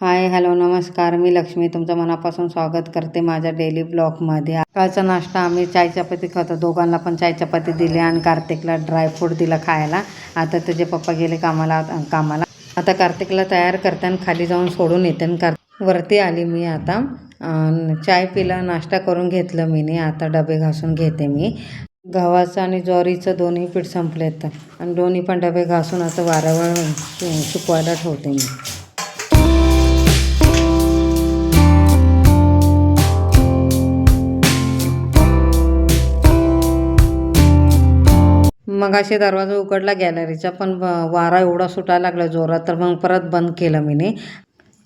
Hi hello नमस्कार. मी लक्ष्मी. तुमचं मनापासून स्वागत करते माझ्या डेली ब्लॉगमध्ये. सकाळचा नाश्ता आम्ही चाय चपाती खातो. दोघांना पण चाय चपाती दिली आणि कार्तिकला ड्रायफ्रूट दिलं खायला. आता त्याचे पप्पा गेले कामाला कामाला. आता कार्तिकला तयार करते आणि खाली जाऊन सोडून येते आणि कार्तिक वरती आली मी आता. चाय पिला नाश्ता करून घेतलं मीने. आता डबे घासून घेते मी. गव्हाचं आणि ज्वारीचं दोन्ही पीठ संपलेत. आणि दोन्ही पण डबे घासून आता वारंवार सुकवायला ठेवते मी. मग असे दरवाजा उघडला गॅलरीचा पण ब- वारा एवढा सुटायला लागला जोरात तर मग परत बंद केलं मीने.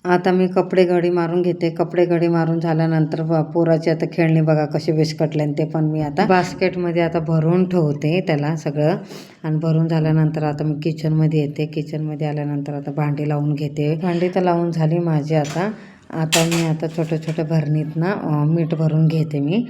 आता मी कपडे घडी मारून घेते. कपडे घडी मारून झाल्यानंतर पोराची आता खेळणी बघा कशी विस्कटले ते पण मी आता बास्केटमध्ये आता भरून ठेवते त्याला सगळं. आणि भरून झाल्यानंतर आता मी किचनमध्ये येते. किचनमध्ये आल्यानंतर आता भांडी लावून घेते. भांडी तर लावून झाली माझी आता. आता मी आता छोट्या छोट्या भरणीत ना मीठ भरून घेते मी.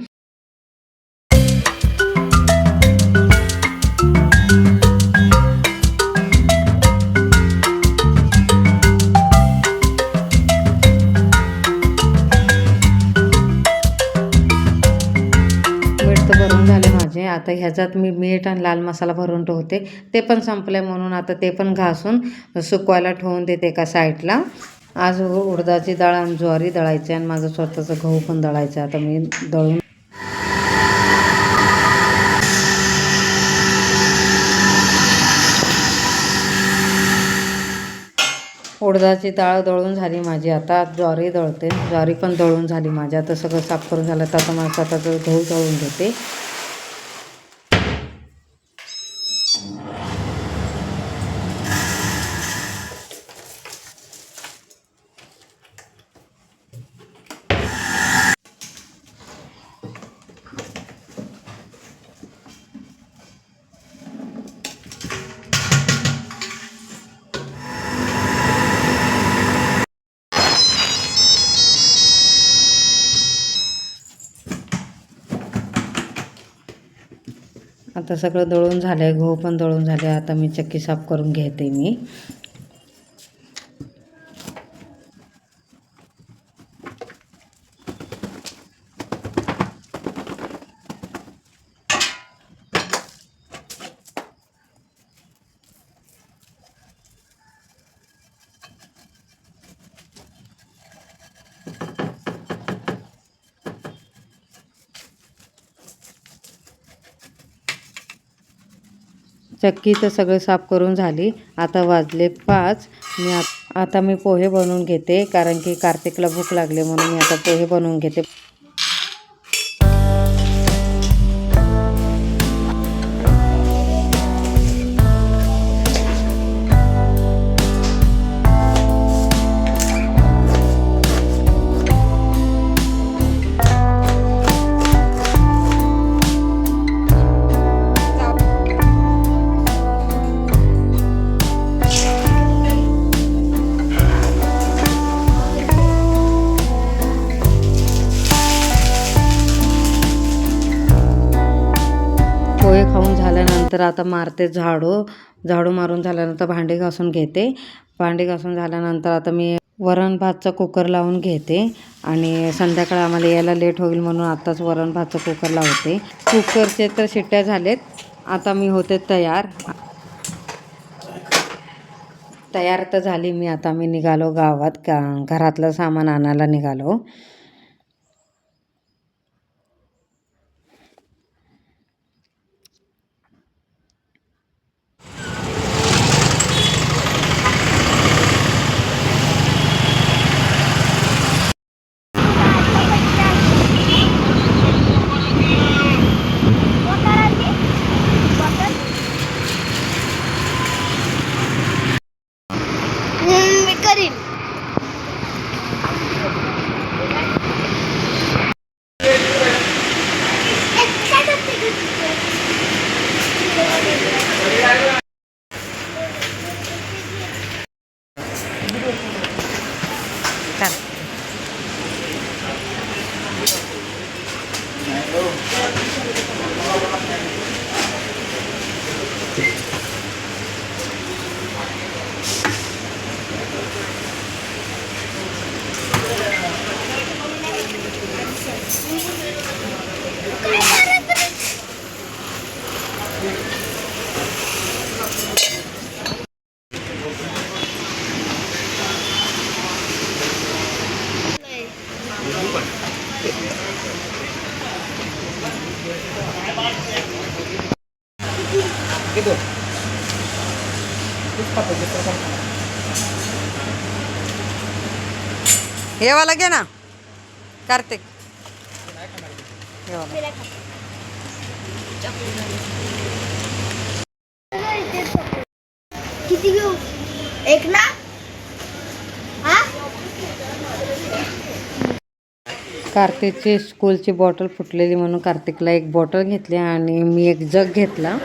आता ह्याच्यात मी मीठ आणि लाल मसाला भरून ठेवते. ते पण संपले म्हणून आता ते पण घासून सुकवायला ठेवून देते एका साईडला. आज उडदाची डाळ आणि ज्वारी दळायची आणि माझं स्वतःचं गहू पण दळायचं आता मी दळून उडदाची डाळ दळून झाली माझी. आता ज्वारी दळते. ज्वारी पण दळून झाली माझी. आता सगळं साफ करून झालं तर आता मला स्वतःचं गहू दळून घेते. आता सगळं दळून झालं आहे गहू पण दळून झाले आता मी चक्की साफ करून घेते मी. चक्की तर सगळं साफ करून झाली. आता वाजले पाच. मी आता मी पोहे बनवून घेते कारण की कार्तिकला भूक लागली म्हणून मी आता पोहे बनवून घेते. तर आता मारते झाडू. झाडू मारून झाल्यानंतर भांडी घासून घेते. भांडी घासून झाल्यानंतर आता मी वरण भातचा कुकर लावून घेते आणि संध्याकाळ आम्हाला यायला लेट होईल म्हणून आत्ताच वरण भातचा कुकर लावते. कुकरचे तर शिट्ट्या झालेत. आता मी होते तयार. तयार तर झाली मी. आता मी निघालो गावात. का घरातलं सामान आणायला निघालो. येवाला घे ना. कार्तिक. किती घेऊ? एक ना? कार्तिकची स्कूलची बॉटल फुटलेली म्हणून कार्तिकला एक बॉटल घेतली आणि मी एक जग घेतला.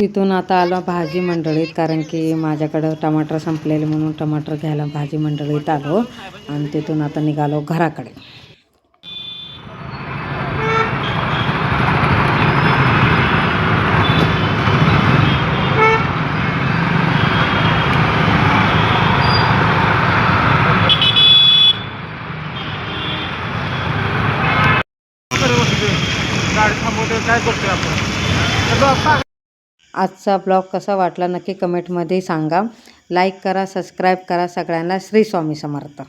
तिथून आता आलो भाजी मंडळीत कारण की माझ्याकडं टमाटर संपलेले म्हणून टमाटर घ्यायला भाजी मंडळीत आलो आणि तिथून आता निघालो घराकडे. काय करतोय आपण? आजचा ब्लॉग कसा वाटला नक्की कमेंटमध्ये सांगा. लाईक करा सबस्क्राईब करा सगळ्यांना. श्री स्वामी समर्थ.